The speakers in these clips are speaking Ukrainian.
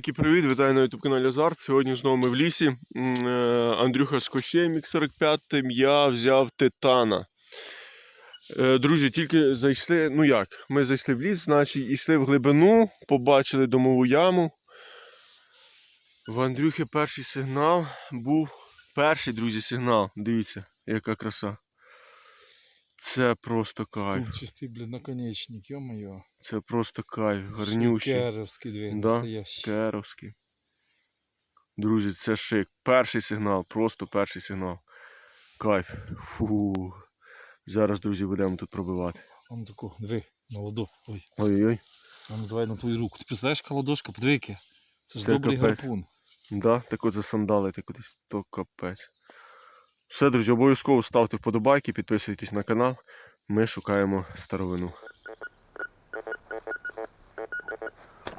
великий привіт, вітаю на YouTube каналі Азарт. Сьогодні знову ми в лісі. Е, Андрюха з Кощеєм мік 45 я взяв титана. Е, Друзі, тільки зайшли. Ну як? Ми зайшли в ліс, значить, йшли в глибину, побачили домову яму. В Андрюхи перший сигнал був. Перший, друзі, сигнал. Дивіться, яка краса. Це просто кайф. Тут чистий, блін, наконечник, ё-моё. Це просто кайф. Гарнющий. Шикаровский две, Да, настоящий. Керовський. Друзі, це шик. Перший сигнал, просто перший сигнал. Кайф. Фу. Зараз, друзі, будемо тут пробивати. Он таку, диви, на ладу. Ой, Ой-ой. а ну давай на твою руку. Ти представляєш, ладошка, подиви яке. Це ж Це добрий капець. гарпун. Да, так от засандалити кудись, то капець. Все, друзі, обов'язково ставте вподобайки, підписуйтесь на канал. Ми шукаємо старовину.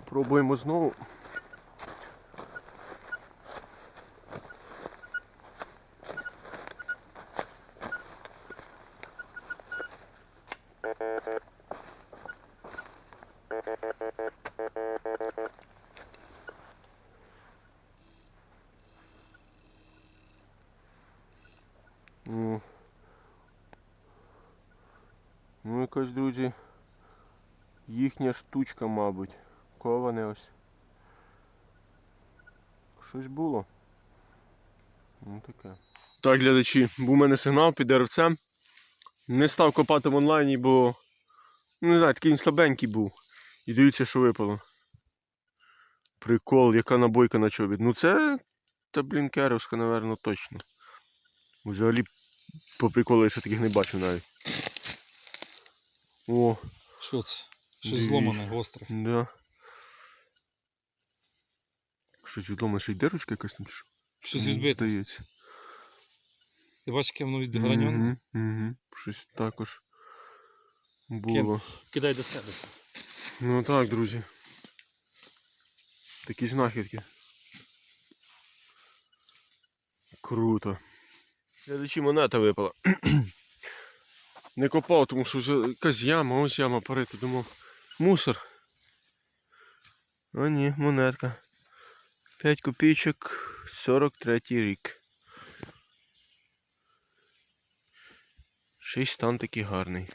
Пробуємо знову. Ну, ну друзі, їхня штучка, мабуть. Коване ось. Щось було. Ну таке. Так, глядачі, був у мене сигнал під деревцем. Не став копати в онлайні, бо ну, не знаю, такий слабенький був. І дивіться, що випало. Прикол, яка набойка на чобіт. Ну це, та блін, керовська, напевно, точно. Взагалі, по приколу я ще таких не бачив навіть. О, Що це? Щось Дивіться. зломане, гостре. да. Щось відомо, ще й дирочка якась там. що? Щось відбите. Здається. Ти бачиш, яке воно відграньоне? Угу, угу. Щось також було. Кидай до себе. Ну так, друзі. Такі знахідки. Круто. Глядачі монета випала. Не копав, тому що вже якась яма, ось яма парити, думав. Мусор. А ні, монетка. 5 копійчик, 43 рік. Й стан такий гарний.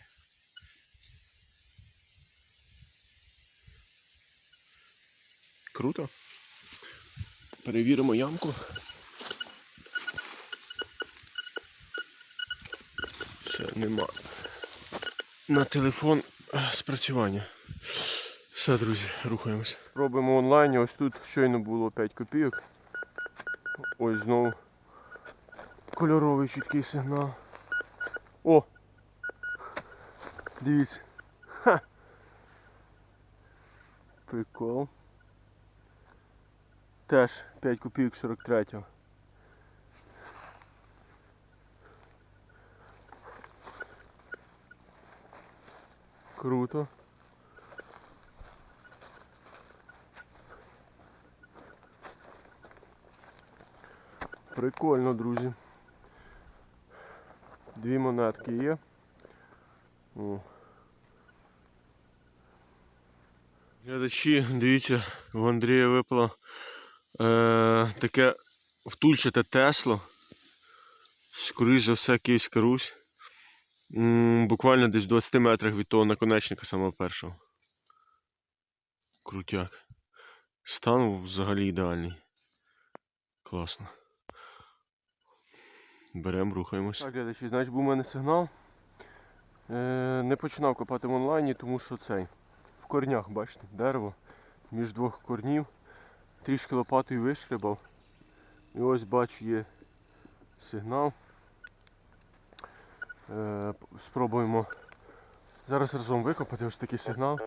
Круто. Перевіримо ямку. Ще нема. На телефон е, спрацювання. Все, друзі, рухаємося. Робимо онлайн. Ось тут щойно було 5 копійок. Ось знову кольоровий чіткий сигнал. О! Дивіться. Ха! Прикол. Теж 5 копійок 43-го. Круто. Прикольно, друзі. Дві монетки є. О. Глядачі, дивіться, в Андрія випало е, таке втульчате Тесло. Скоріше за все, Київська Русь. Буквально десь в 20 метрах від того наконечника самого першого. Крутяк. Стан взагалі ідеальний. Класно. Беремо, рухаємось. Так, глядачі, значить був у мене сигнал. Е, не починав копати в онлайні, тому що цей. В корнях, бачите, дерево між двох корнів. Трішки лопатою вишкребав. І ось бачу є сигнал. Е, спробуємо зараз разом викопати ось такий сигнал.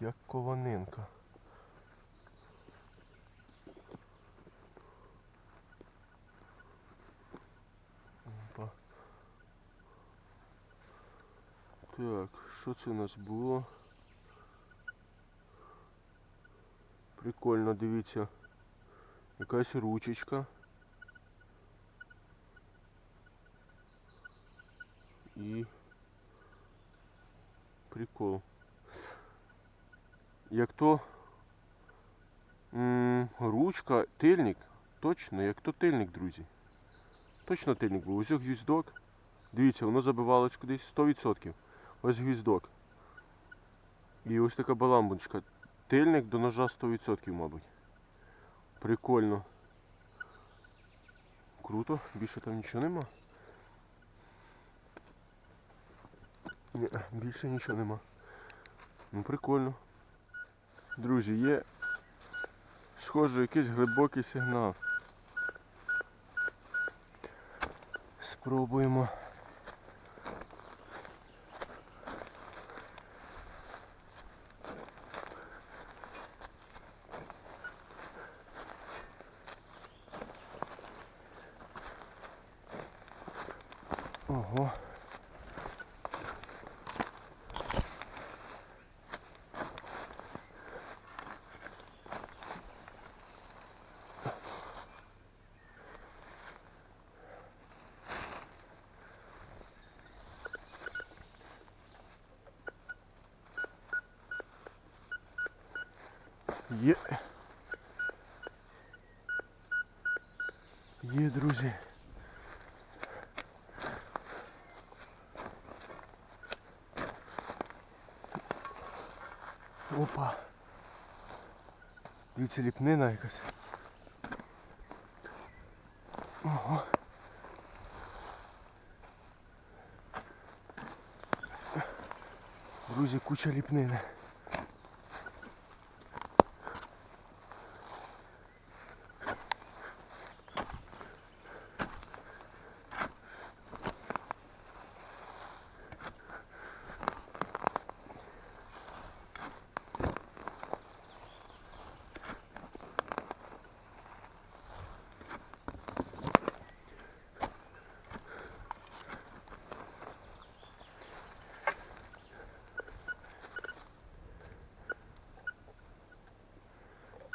Як кованинка. Опа. Так, що це у нас було? Прикольно, дивіться. Якась ручечка. І Прикол. Як то ручка, тильник. Точно, як то тильник, друзі. Точно тильник був. Ось гвіздок. Дивіться, воно забивалось кудись 100%. Ось гвіздок. І ось така баламбочка. Тильник до ножа 100%, мабуть. Прикольно. Круто, більше там нічого нема. Ні, більше нічого нема. Ну прикольно. Друзі, є схоже якийсь глибокий сигнал. Спробуємо. Є. Є, друзі. Опа. Дивіться, ліпнина якась. Ого. Друзі, куча ліпнини.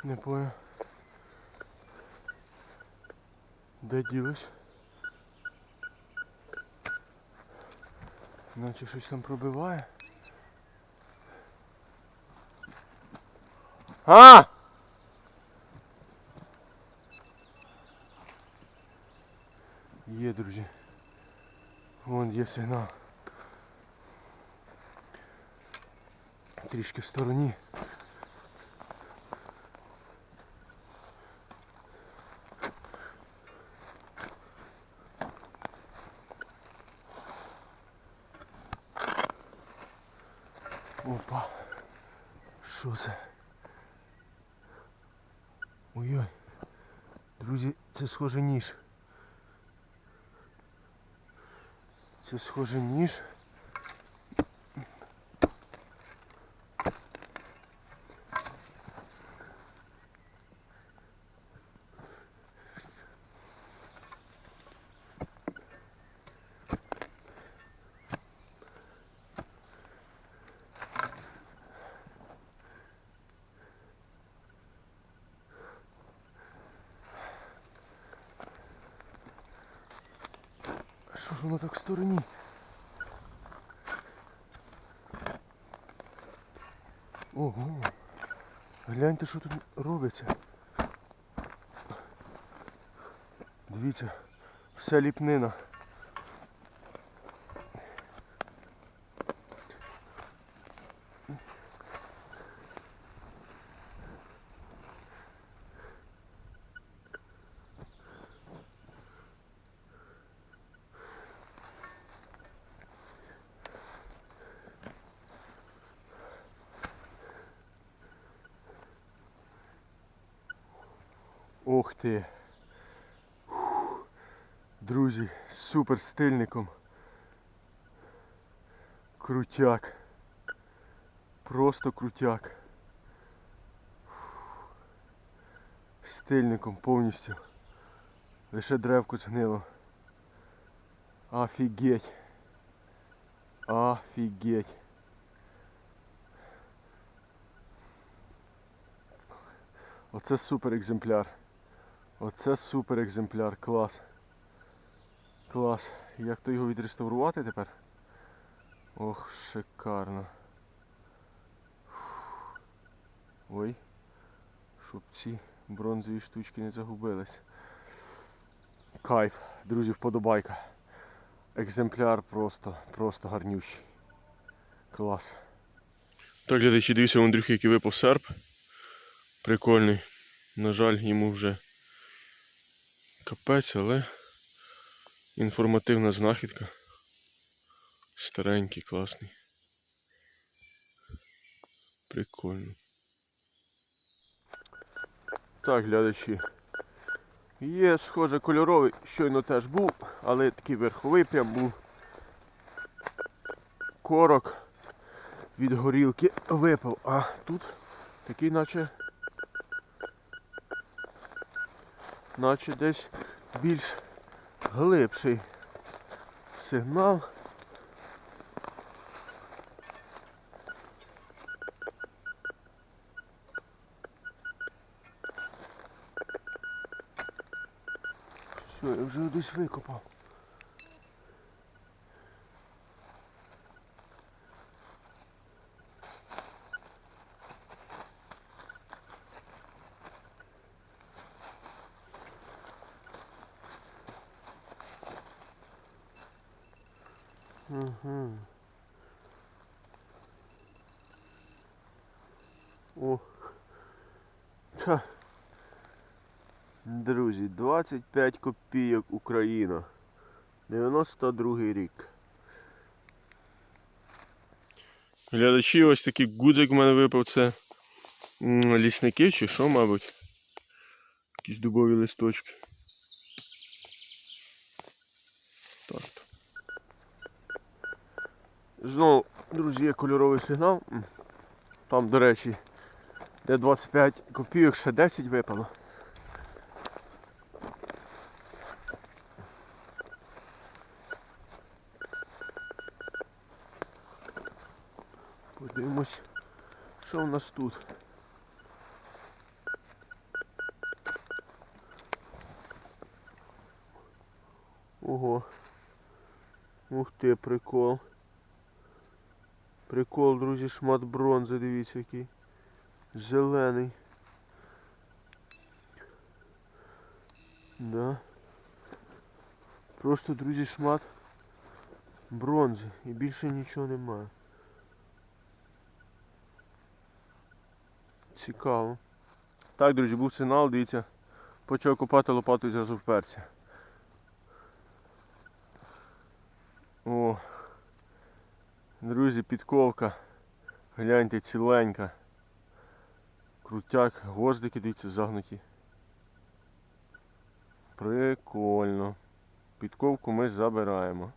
Не понял. Де ділось? Наче щось там пробиває. А! Є, друзі. Вон є сигнал. Трішки в стороні. Схоже ніж. Це схоже ніж. Що ж воно так в стороні? Ого. Гляньте, що тут робиться. Дивіться, вся ліпнина. Ох ти. Друзі, супер стильником. Крутяк. Просто крутяк. Стильником повністю. Лише древко згнило. Офігеть. Офігеть. Оце супер екземпляр. Оце супер екземпляр, клас. Клас. Як то його відреставрувати тепер? Ох, шикарно. Ой, щоб ці бронзові штучки не загубились. Кайф, друзі, вподобайка. Екземпляр просто, просто гарнющий. Клас. Так, глядачі, дивіться, Андрюхи, який випав серп. Прикольний. На жаль, йому вже капець, але інформативна знахідка. Старенький, класний. Прикольно. Так, глядачі. Є, схоже, кольоровий, щойно теж був, але такий верховий прям був. Корок від горілки випав, а тут такий наче. Наче десь більш глибший сигнал. Все, я вже десь викопав. Угу. О. Ха. Друзі, 25 копійок Україна. 92 рік. Глядачі, ось такий гудзик в мене випав. Це лісники чи що, мабуть. Якісь дубові листочки. Так. Знову, друзі, є кольоровий сигнал. Там, до речі, де 25 копійок, ще 10 випало. Подивимось, що в нас тут. Ого. Ух ти, прикол. Прикол, друзі, шмат бронзи, дивіться який. Зелений. Да. Просто, друзі, шмат бронзи. І більше нічого немає. Цікаво. Так, друзі, був сигнал, дивіться. Почав копати лопатою зразу вперся. О, друзі, підковка. Гляньте, ціленька. Крутяк, гвоздики, дивіться, загнуті. Прикольно. Підковку ми забираємо.